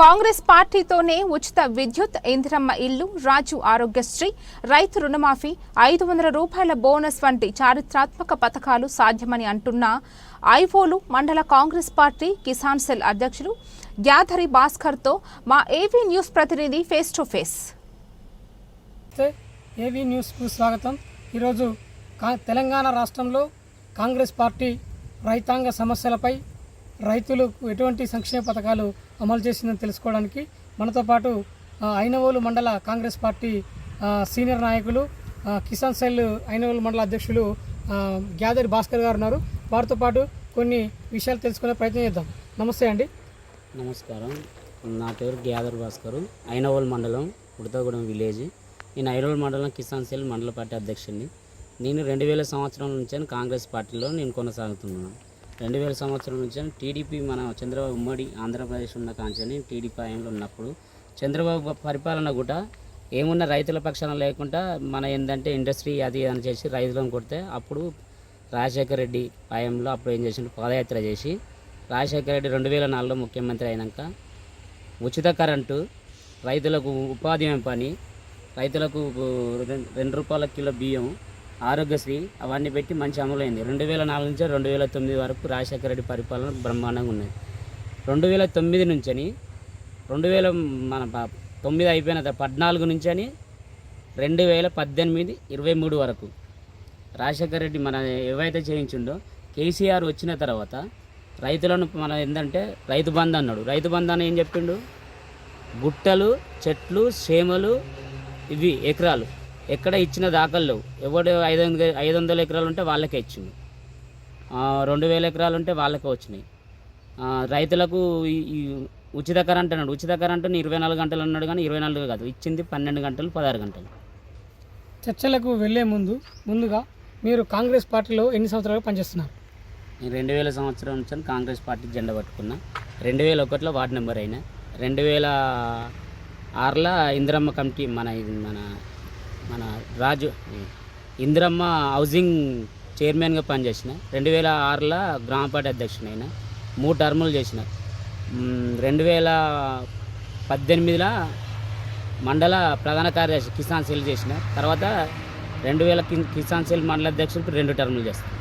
కాంగ్రెస్ పార్టీతోనే ఉచిత విద్యుత్ ఇందిరమ్మ ఇల్లు రాజు ఆరోగ్యశ్రీ రైతు రుణమాఫీ ఐదు వందల రూపాయల బోనస్ వంటి చారిత్రాత్మక పథకాలు సాధ్యమని అంటున్న ఐఫోలు మండల కాంగ్రెస్ పార్టీ కిసాన్ సెల్ అధ్యక్షులు గ్యాధరి భాస్కర్తో మా ఏవీ న్యూస్ ప్రతినిధి ఫేస్ టు ఫేస్. ఏవీ న్యూస్కు స్వాగతం. ఈరోజు కా తెలంగాణ రాష్ట్రంలో కాంగ్రెస్ పార్టీ రైతాంగ సమస్యలపై రైతులకు ఎటువంటి సంక్షేమ పథకాలు అమలు చేసిందని తెలుసుకోవడానికి మనతో పాటు ఐనవోలు మండల కాంగ్రెస్ పార్టీ సీనియర్ నాయకులు కిసాన్ సెల్ ఐనవోలు మండల అధ్యక్షులు గ్యాదర్ గ్యాదరి భాస్కర్ గారు ఉన్నారు. వారితో పాటు కొన్ని విషయాలు తెలుసుకునే ప్రయత్నం చేద్దాం. నమస్తే అండి. నమస్కారం. నా పేరు గ్యాదర్ భాస్కరు. ఐనవోల్ మండలం ఉడతగూడెం విలేజ్. నేను ఐనవోల్ మండలం కిసాన్ సెల్ మండల పార్టీ అధ్యక్షుడిని. నేను రెండు వేల సంవత్సరం నుంచి కాంగ్రెస్ పార్టీలో నేను కొనసాగుతున్నాను. రెండు వేల సంవత్సరం నుంచి టీడీపీ మన చంద్రబాబు ఉమ్మడి ఆంధ్రప్రదేశ్ ఉన్న కాంచని టీడీపీ ఆయనలో ఉన్నప్పుడు చంద్రబాబు పరిపాలన కూడా ఏమున్న రైతుల పక్షాన లేకుండా మన ఏంటంటే ఇండస్ట్రీ అది అని చేసి రైతులను కొడితే అప్పుడు రాజశేఖర రెడ్డి పాయంలో అప్పుడు ఏం చేసిండు? పాదయాత్ర చేసి రాజశేఖర రెడ్డి రెండు వేల నాలుగులో ముఖ్యమంత్రి అయినాక ఉచిత కరెంటు రైతులకు ఉపాధి పని రైతులకు రెండు రూపాయల కిలో బియ్యం ఆరోగ్యశ్రీ అవన్నీ పెట్టి మంచి అమలైంది. రెండు వేల నాలుగు నుంచి రెండు వేల తొమ్మిది వరకు రాజశేఖర రెడ్డి పరిపాలన బ్రహ్మాండంగా ఉన్నది. రెండు వేల తొమ్మిది నుంచని రెండు వేల మన తొమ్మిది అయిపోయిన తర్వాత పద్నాలుగు నుంచని రెండు వేల పద్దెనిమిది ఇరవై మూడు వరకు రాజశేఖర రెడ్డి మన ఏవైతే చేయించిండో కేసీఆర్ వచ్చిన తర్వాత రైతులను మన ఏంటంటే రైతు బంధు అన్నాడు. రైతు బంధు అని ఏం చెప్పిండు? గుట్టలు చెట్లు చేమలు ఇవి ఎకరాలు. ఎక్కడ ఇచ్చిన దాఖలు? ఎవడు ఐదు వందల ఐదు వందల ఎకరాలు ఉంటే వాళ్ళకే ఇచ్చిండు. ఆ, రెండు వేల ఎకరాలు ఉంటే వాళ్ళకే వచ్చినాయి. రైతులకు ఉచిత కరెంట్ అన్నాడు. ఉచిత కరెంటుని ఇరవై నాలుగు గంటలు అన్నాడు కానీ ఇరవై నాలుగు కాదు. ఇచ్చింది పన్నెండు గంటలు పదహారు గంటలు. చర్చలకు వెళ్ళే ముందు ముందుగా మీరు కాంగ్రెస్ పార్టీలో ఎన్ని సంవత్సరాలు పనిచేస్తున్నారు? నేను రెండు వేల సంవత్సరం నుంచి కాంగ్రెస్ పార్టీ జెండా పట్టుకున్నా. రెండు వేల ఒకటిలో వార్డు నెంబర్ అయినా. రెండు వేల ఆరులో ఇందిరమ్మ కమిటీ మన ఇది మన మన రాజు ఇందిరమ్మ హౌసింగ్ చైర్మన్గా పనిచేసిన. రెండు వేల ఆరులో గ్రామ పార్టీ అధ్యక్షుని మూడు టర్ములు చేసిన. రెండు వేల పద్దెనిమిదిలో మండల ప్రధాన కార్యదర్శి కిసాన్ సెల్ చేసిన. తర్వాత రెండు వేల కిసాన్ సెల్ మండల అధ్యక్షుడికి రెండు టర్ములు చేస్తాను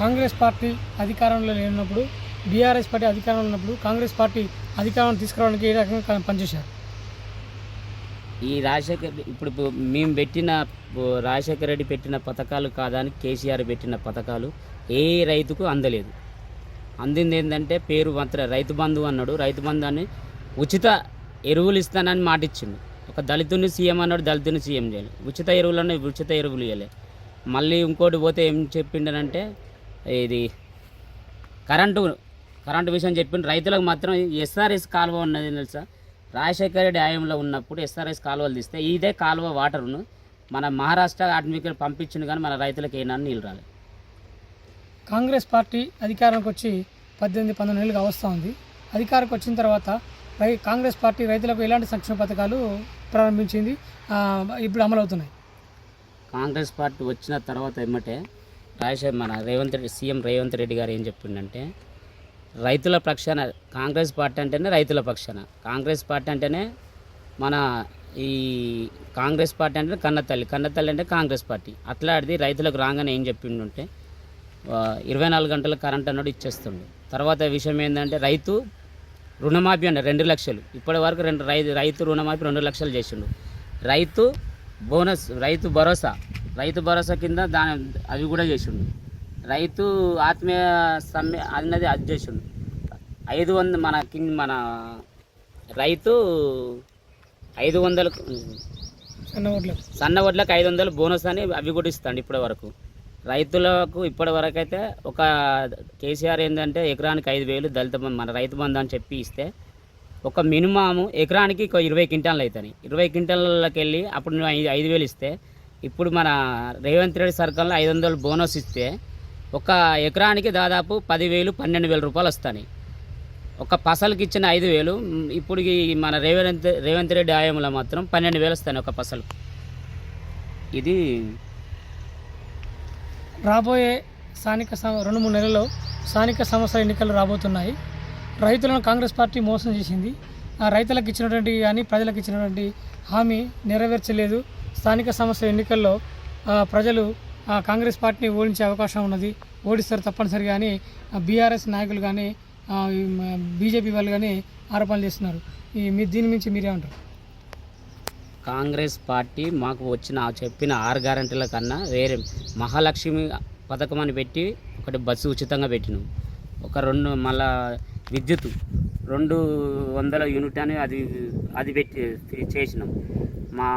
కాంగ్రెస్ పార్టీ అధికారంలో లేనప్పుడు బీఆర్ఎస్ పార్టీ అధికారంలో ఉన్నప్పుడు కాంగ్రెస్ పార్టీ అధికారం తీసుకురావడానికి ఏ రకంగా పనిచేశారు? ఈ రాజశేఖర్ ఇప్పుడు మేము పెట్టిన రాజశేఖర్ రాజశేఖర రెడ్డి పెట్టిన పథకాలు కాదని కేసీఆర్ పెట్టిన పథకాలు ఏ రైతుకు అందలేదు. అందింది ఏంటంటే పేరు మాత్రం రైతు బంధు అన్నాడు. రైతు బంధు అని ఉచిత ఎరువులు ఇస్తానని మాటిచ్చింది ఒక దళితుని సీఎం అన్నాడు దళితుని సీఎం చేయాలి. ఉచిత ఎరువులు అన్న ఉచిత ఎరువులు ఇవ్వలే మళ్ళీ ఇంకోటి పోతే ఏం చెప్పిండనంటే ఇది కరెంటు కరెంటు విషయం చెప్పిండు. రైతులకు మాత్రం ఎస్ఆర్ఎస్ కాలువ ఉన్నది తెలుసా? రాజశేఖర రెడ్డి హయాంలో ఉన్నప్పుడు ఎస్ఆర్ఎస్ కాలువలు తీస్తే ఇదే కాలువ వాటర్ను మన మహారాష్ట్ర ఆటమికల్ పంపించిండు కానీ మన రైతులకు ఏనా నీళ్ళు రాలేదు కాంగ్రెస్ పార్టీ అధికారంకి వచ్చి పద్దెనిమిది పంతొమ్మిది నెలలుగా వస్తూ ఉంది. అధికారంకి వచ్చిన తర్వాత రై కాంగ్రెస్ పార్టీ రైతులకు ఎలాంటి సంక్షేమ పథకాలు ప్రారంభించింది ఇప్పుడు అమలవుతున్నాయి? కాంగ్రెస్ పార్టీ వచ్చిన తర్వాత ఏమంటే రాజశేఖర్ మన రేవంత్ రెడ్డి సీఎం రేవంత్ రెడ్డి గారు ఏం చెప్పిండంటే రైతుల పక్షాన కాంగ్రెస్ పార్టీ అంటేనే రైతుల పక్షాన. కాంగ్రెస్ పార్టీ అంటేనే మన ఈ కాంగ్రెస్ పార్టీ అంటే కన్నతల్లి కన్నతల్లి అంటే కాంగ్రెస్ పార్టీ. అట్లాంటిది రైతులకు రాగానే ఏం చెప్పిండుంటే ఇరవై నాలుగు గంటల కరెంట్ అన్నాడు ఇచ్చేస్తుండు. తర్వాత విషయం ఏంటంటే రైతు రుణమాఫీ అంటే రెండు లక్షలు. ఇప్పటి వరకు రెండు రైతు రైతు రుణమాఫీ రెండు లక్షలు చేసిండు. రైతు బోనస్ రైతు భరోసా. రైతు భరోసా కింద దాని అవి కూడా చేసిండు. రైతు ఆత్మీయ సమ్మె అన్నది అది చేసిండు. ఐదు వంద మన కింద మన రైతు ఐదు వందలకు ఓట్లకు సన్న వడ్లకు ఐదు వందలు బోనస్ అని అవి కూడా ఇస్తాడు ఇప్పటి వరకు. రైతులకు ఇప్పటి వరకు అయితే ఒక కేసీఆర్ ఏంటంటే ఎకరానికి ఐదు వేలు దళిత మన రైతు బంధు అని చెప్పి ఇస్తే ఒక మినిమము ఎకరానికి ఒక ఇరవై క్వింటాలు అవుతాయి. ఇరవై క్వింటాలకి వెళ్ళి అప్పుడు ఐదు ఐదు వేలు ఇస్తే ఇప్పుడు మన రేవంత్ రెడ్డి సర్కార్లో ఐదు వందలు బోనస్ ఇస్తే ఒక ఎకరానికి దాదాపు పదివేలు పన్నెండు వేల రూపాయలు వస్తాయి. ఒక పసలకి ఇచ్చిన ఐదు వేలు ఇప్పుడు మన రేవంత్ రేవంత్ రెడ్డి ఆయంలో మాత్రం పన్నెండు వేలు వస్తాయి ఒక పసలు. ఇది రాబోయే స్థానిక రెండు మూడు నెలల్లో స్థానిక సంస్థల ఎన్నికలు రాబోతున్నాయి. రైతులను కాంగ్రెస్ పార్టీ మోసం చేసింది. ఆ, రైతులకు ఇచ్చినటువంటి కానీ ప్రజలకు ఇచ్చినటువంటి హామీ నెరవేర్చలేదు. స్థానిక సంస్థల ఎన్నికల్లో ప్రజలు కాంగ్రెస్ పార్టీని ఓడించే అవకాశం ఉన్నది. ఓడిస్తారు తప్పనిసరిగా అని బీఆర్ఎస్ నాయకులు కానీ బీజేపీ వాళ్ళు కానీ ఆరోపణలు చేస్తున్నారు. ఈ మీ దీని నుంచి మీరేమంటారు? కాంగ్రెస్ పార్టీ మాకు వచ్చిన చెప్పిన ఆరు గ్యారంటీల కన్నా వేరే మహాలక్ష్మి పథకం అని పెట్టి ఒకటి బస్సు ఉచితంగా పెట్టినాం. ఒక రెండు మళ్ళా విద్యుత్ రెండు వందల యూనిట్ అని అది అది పెట్టి చేసినాం. మా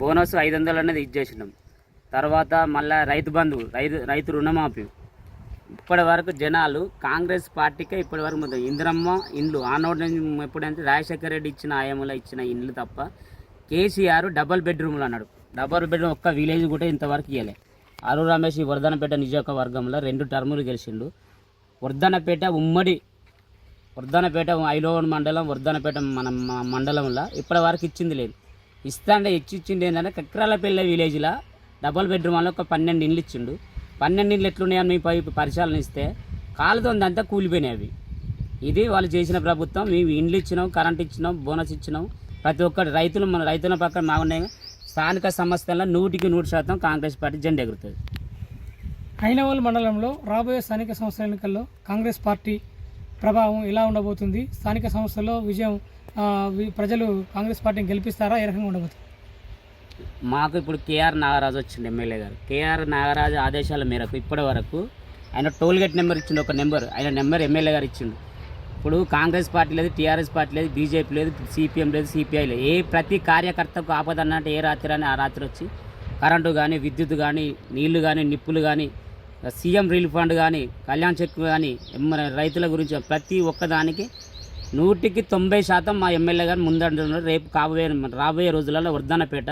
బోనస్ ఐదు వందలు అనేది ఇచ్చేసినాం తర్వాత మళ్ళా రైతు బంధువు రైతు రైతు రుణమాఫీ. ఇప్పటి వరకు జనాలు కాంగ్రెస్ పార్టీకే ఇప్పటి వరకు మొత్తం ఇందిరమ్మ ఇండ్లు ఆనోడ్ ఎప్పుడంటే రాజశేఖర రెడ్డి ఇచ్చిన ఆయంలో ఇచ్చిన ఇండ్లు తప్ప కేసీఆర్ డబల్ బెడ్రూమ్లు అన్నాడు. డబల్ బెడ్రూమ్ ఒక్క విలేజ్ కూడా ఇంతవరకు ఇవ్వలే అరు రమేష్ వర్ధనపేట నియోజకవర్గంలో రెండు టర్ములు గెలిచిండు. వర్ధనపేట ఉమ్మడి వర్ధనపేట ఐలోవన్ మండలం వర్ధనపేట మన మండలంలో ఇప్పటి వరకు ఇచ్చింది లేదు. ఇస్తాండే ఇచ్చి ఇచ్చింది ఏంటంటే కక్రాలపల్లి విలేజ్లో డబల్ బెడ్రూమ్ వల్ల ఒక పన్నెండు ఇండ్లు ఇచ్చిండు. పన్నెండు ఇండ్లు ఎట్లున్నాయని మీ పై పరిశీలన ఇస్తే కాలుతో అంతా కూలిపోయినాయి అవి. ఇది వాళ్ళు చేసిన ప్రభుత్వం మేము ఇండ్లు ఇచ్చినాం కరెంట్ ఇచ్చినాం బోనస్ ఇచ్చినాం. ప్రతి ఒక్కటి రైతులు మన రైతుల పక్కన మా ఉన్నాయి స్థానిక సంస్థల్లో నూటికి నూరు శాతం కాంగ్రెస్ పార్టీ జెండా ఎగురుతుంది. ఐనవోల్ మండలంలో రాబోయే స్థానిక సంస్థల ఎన్నికల్లో కాంగ్రెస్ పార్టీ ప్రభావం ఎలా ఉండబోతుంది? స్థానిక సంస్థల్లో విజయం ప్రజలు కాంగ్రెస్ పార్టీని గెలిపిస్తారా? ఏ రకంగా ఉండబోతుంది? మాకు ఇప్పుడు కేఆర్ నాగరాజు వచ్చిండు ఎమ్మెల్యే గారు. కేఆర్ నాగరాజు ఆదేశాల మేరకు ఇప్పటి వరకు ఆయన టోల్గేట్ నెంబర్ ఇచ్చిండు ఒక నెంబర్. ఆయన నెంబర్ ఎమ్మెల్యే గారు ఇచ్చిండు. ఇప్పుడు కాంగ్రెస్ పార్టీ లేదు టీఆర్ఎస్ పార్టీ లేదు బీజేపీ లేదు సిపిఎం లేదు సిపిఐ లేదు. ఏ ప్రతి కార్యకర్తకు ఆపద అన్నట్టు ఏ రాత్రి అని ఆ రాత్రి వచ్చి కరెంటు కానీ విద్యుత్ కానీ నీళ్ళు కానీ నిప్పులు కానీ సీఎం రిలీఫ్ ఫండ్ కానీ కళ్యాణ్ చెక్ కానీ రైతుల గురించి ప్రతి ఒక్కదానికి నూటికి తొంభై శాతం మా ఎమ్మెల్యే గారు ముందంటున్నారు. రేపు కాబోయే రాబోయే రోజులలో వర్ధనపేట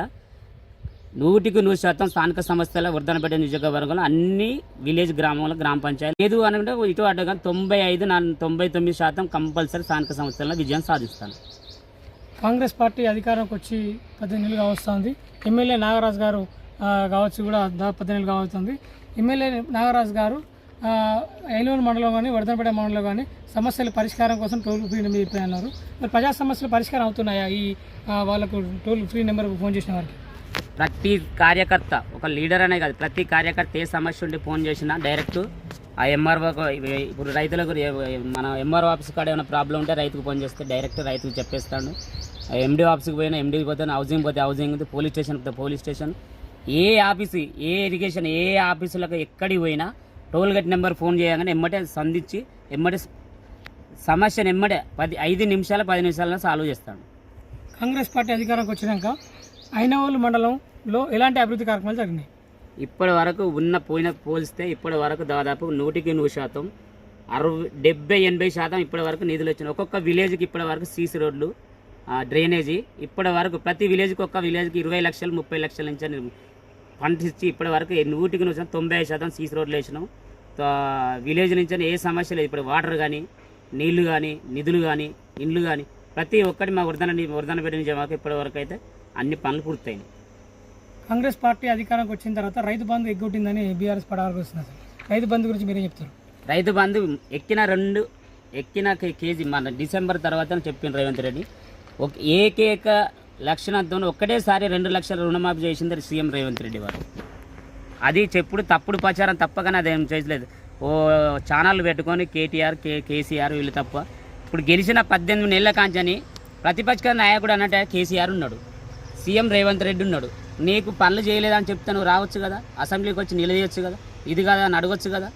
నూటికి నూరు శాతం స్థానిక సంస్థల వర్ధనపేట నియోజకవర్గంలో అన్ని విలేజ్ గ్రామంలో గ్రామ పంచాయతీ లేదు అనుకుంటే ఇటు అటు కానీ తొంభై ఐదు తొంభై తొమ్మిది శాతం కంపల్సరీ స్థానిక సంస్థల్లో విజయం సాధిస్తాను. కాంగ్రెస్ పార్టీ అధికారంకి వచ్చి పద్దెనిమిది నెలలుగా వస్తుంది ఎమ్మెల్యే నాగరాజు గారు కావచ్చు కూడా పద్దెనిమిది నెలలు కావస్తుంది. ఎమ్మెల్యే నాగరాజు గారు ఏలూరు మండలం కానీ వర్ధనపేట మండలం కానీ సమస్యల పరిష్కారం కోసం టోల్ ఫ్రీ నెంబర్ చెప్పి అన్నారు మరి ప్రజా సమస్యలు పరిష్కారం అవుతున్నాయా? ఈ వాళ్ళకు టోల్ ఫ్రీ నెంబర్కు ఫోన్ చేసిన వారికి. ప్రతి కార్యకర్త ఒక లీడర్ అనే కాదు ప్రతి కార్యకర్త ఏ సమస్య ఉండి ఫోన్ చేసినా డైరెక్ట్ ఆ ఎంఆర్ఓ ఇప్పుడు రైతులకు మన ఎంఆర్ఓ ఆఫీస్ కాడ ఏమైనా ప్రాబ్లం ఉంటే రైతుకు ఫోన్ చేస్తే డైరెక్ట్ రైతుకు చెప్పేస్తాడు. ఎండీ ఆఫీస్కి పోయినా ఎండీకి పోతే హౌసింగ్ పోతే హౌసింగ్ పోలీస్ స్టేషన్ పోతే పోలీస్ స్టేషన్. ఏ ఆఫీసు ఏ ఇరిగేషన్ ఏ ఆఫీసులకు ఎక్కడికి పోయినా టోల్ గేట్ నెంబర్ ఫోన్ చేయగానే ఎమ్మటే సంధించి ఎమ్మటే సమస్యను ఎమ్మటే పది ఐదు నిమిషాలు పది నిమిషాలను సాల్వ్ చేస్తాడు. కాంగ్రెస్ పార్టీ అధికారంకి వచ్చినాక అయినవోలు మండలంలో ఎలాంటి అభివృద్ధి కార్యక్రమాలు జరిగినాయి? ఇప్పటి వరకు ఉన్న పోయిన పోలిస్తే ఇప్పటి వరకు దాదాపు నూటికి నూరు శాతం అరవై డెబ్బై ఎనభై శాతం ఇప్పటి వరకు నిధులు వచ్చినాయి. ఒక్కొక్క విలేజ్కి ఇప్పటి వరకు సీసీ రోడ్లు డ్రైనేజీ ఇప్పటి వరకు ప్రతి విలేజ్కి ఒక్క విలేజ్కి ఇరవై లక్షలు ముప్పై లక్షల నుంచి పంట ఇచ్చి ఇప్పటి వరకు నూటికి నూరు శాతం తొంభై ఐదు శాతం సీసీ రోడ్లు వేసినాం. విలేజ్ నుంచి ఏ సమస్య లేదు. ఇప్పుడు వాటర్ కానీ నీళ్ళు కానీ నిధులు కానీ ఇండ్లు కానీ ప్రతి ఒక్కటి మా వరదన వరదనపేట నుంచి మాకు ఇప్పటి వరకు అయితే అన్ని పనులు పూర్తయినాయి. కాంగ్రెస్ పార్టీ అధికారంకి వచ్చిన తర్వాత రైతు బంధు ఎగ్గొట్టిందని బీఆర్ఎస్ పడాల్సి వస్తున్నారు రైతు బంధు గురించి మీరేం చెప్తారు? రైతు బంధు ఎక్కిన రెండు ఎక్కిన కేజీ మన డిసెంబర్ తర్వాత చెప్పిన రేవంత్ రెడ్డి. ఒక ఏకేక లక్షణంతో ఒక్కటేసారి రెండు లక్షల రుణమాఫీ చేసింది సీఎం రేవంత్ రెడ్డి వారు. అది చెప్పుడు తప్పుడు ప్రచారం తప్పగానే అదేం చేయలేదు. ఓ ఛానల్ పెట్టుకొని కేటీఆర్ కే కేసీఆర్ వీళ్ళు తప్ప. ఇప్పుడు గెలిచిన పద్దెనిమిది నెలల కాంచని ప్రతిపక్ష నాయకుడు అన్నట్టు కేసీఆర్ ఉన్నాడు. సీఎం రేవంత్ రెడ్డి ఉన్నాడు. నీకు పనులు చేయలేదని చెప్తే నువ్వు రావచ్చు కదా? అసెంబ్లీకి వచ్చి నిలదీయచ్చు కదా? ఇది కదా అని అడగొచ్చు కదా?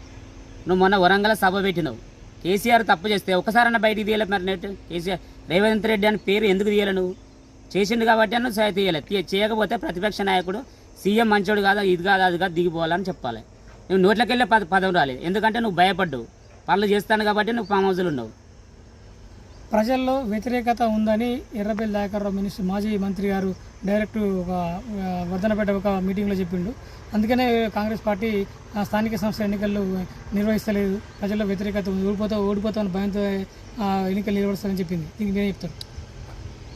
నువ్వు మొన్న వరంగల్ సభ పెట్టినావు. కేసీఆర్ తప్పు చేస్తే ఒకసారన్నా బయటికి తీయలే మరి నెట్ కేసీఆర్ రేవంత్ రెడ్డి అని పేరు ఎందుకు తీయలే నువ్వు? చేసిండు కాబట్టి అని సరే తీయలే. చేయకపోతే ప్రతిపక్ష నాయకుడు సీఎం మంచోడు కాదా ఇది కాదు అది కాదు దిగిపోవాలని చెప్పాలి. నువ్వు నోట్లకెళ్ళే పద పదం రాలేదు. ఎందుకంటే నువ్వు భయపడ్డావు. పనులు చేస్తాను కాబట్టి నువ్వు ఫామ్ హౌస్లో ఉన్నావు. ప్రజల్లో వ్యతిరేకత ఉందని ఎర్రబెల్లి దయాకర్రావు మినిస్టర్ మాజీ మంత్రి గారు డైరెక్ట్ ఒక వర్ధనపేట ఒక మీటింగ్లో చెప్పిండు. అందుకనే కాంగ్రెస్ పార్టీ స్థానిక సంస్థల ఎన్నికలు నిర్వహిస్తలేదు. ప్రజల్లో వ్యతిరేకత ఉంది. ఓడిపోతా ఓడిపోతామని భయంతో ఎన్నికలు నిర్వహిస్తారని చెప్పింది. దీనికి నేను చెప్తాను.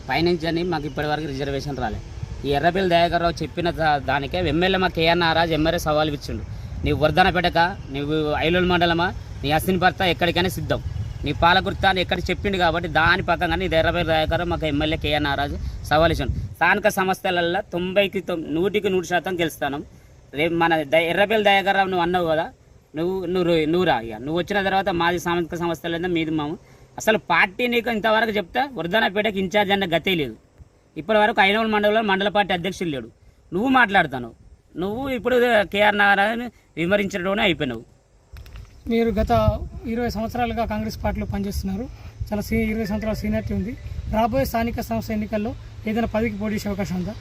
పైనుంచి అని మాకు ఇప్పటివరకు రిజర్వేషన్ రాలేదు ఈ ఎర్రబెల్లి దయాకర్రావు చెప్పిన దానికే ఎమ్మెల్యే మా కేఆర్ నారాజ్ ఎమ్మెల్యే సవాల్ ఇచ్చిండు. నీవు వర్ధన పెట్టక నువ్వు ఐలోల్ మండలమా నీ అస్సిని భర్త ఎక్కడికైనా సిద్ధం. నీ పాలగుర్తా అని ఎక్కడ చెప్పిండు కాబట్టి దాని పక్కన నీ ఎర్రబెల్లి దయాకర్ మాకు ఎమ్మెల్యే కేఎన్ నారాజు సవాలిషన్ స్థానిక సంస్థలల్లో తొంభైకి నూటికి నూరు శాతం గెలుస్తాను. రేపు మన ద- ఎర్రబెల్లి నువ్వు అన్నావు కదా నువ్వు నువ్వు నువ్వురా ఇక నువ్వు వచ్చిన తర్వాత మాది సామాజిక సంస్థలు మీది మాము. అసలు పార్టీ నీకు ఇంతవరకు చెప్తా వృధానపేటకి ఇన్ఛార్జ్ అన్న గతే లేదు. ఇప్పటి వరకు ఐనవల్ మండలంలో మండల పార్టీ అధ్యక్షులు లేడు. నువ్వు మాట్లాడుతాను నువ్వు ఇప్పుడు కేఆర్ నారాయణ విమరించడంలోనే అయిపోయినావు. మీరు గత ఇరవై సంవత్సరాలుగా కాంగ్రెస్ పార్టీలో పనిచేస్తున్నారు. చాలా సీ ఇరవై సంవత్సరాల సీనియారిటీ ఉంది. రాబోయే స్థానిక సంస్థ ఎన్నికల్లో ఏదైనా పదవికి పోటీ చేసే అవకాశం ఉందా?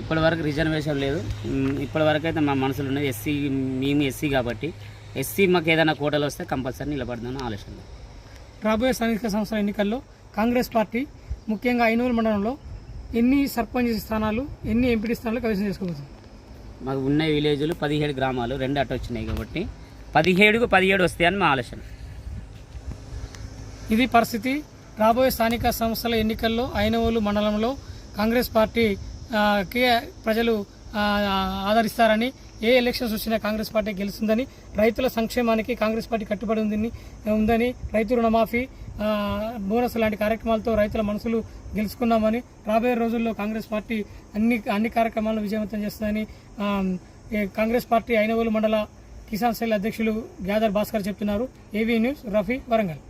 ఇప్పటి వరకు రిజర్వేషన్ లేదు. ఇప్పటి వరకు అయితే మా మనసులో ఉన్నది ఎస్సీ మేము ఎస్సీ కాబట్టి ఎస్సీ మాకు ఏదైనా కోటలు వస్తే కంపల్సరీ నిలబడదామని ఆలోచన రాబోయే స్థానిక సంస్థల ఎన్నికల్లో కాంగ్రెస్ పార్టీ ముఖ్యంగా ఐనూరు మండలంలో ఎన్ని సర్పంచ్ స్థానాలు ఎన్ని ఎంపీటీ స్థానాలు కవిసం చేసుకోబోతుంది? మాకు ఉన్న విలేజ్లు పదిహేడు గ్రామాలు రెండు అటు వచ్చినాయి కాబట్టి పదిహేడుకు పదిహేడు వస్తాయని మా ఆలోచన. ఇది పరిస్థితి. రాబోయే స్థానిక సంస్థల ఎన్నికల్లో ఐనవోలు మండలంలో కాంగ్రెస్ పార్టీ ప్రజలు ఆదరిస్తారని ఏ ఎలక్షన్స్ వచ్చినా కాంగ్రెస్ పార్టీ గెలుస్తుందని రైతుల సంక్షేమానికి కాంగ్రెస్ పార్టీ కట్టుబడి ఉందని ఉందని రైతు రుణమాఫీ బోనస్ లాంటి కార్యక్రమాలతో రైతుల మనసులు గెలుచుకున్నామని రాబోయే రోజుల్లో కాంగ్రెస్ పార్టీ అన్ని అన్ని కార్యక్రమాలను విజయవంతం చేస్తుందని కాంగ్రెస్ పార్టీ ఐనవోలు మండల కిసాన్ సెల్ అధ్యక్షులు గ్యాదర్ భాస్కర్ చెప్తున్నారు. AV news Rafi Warangal.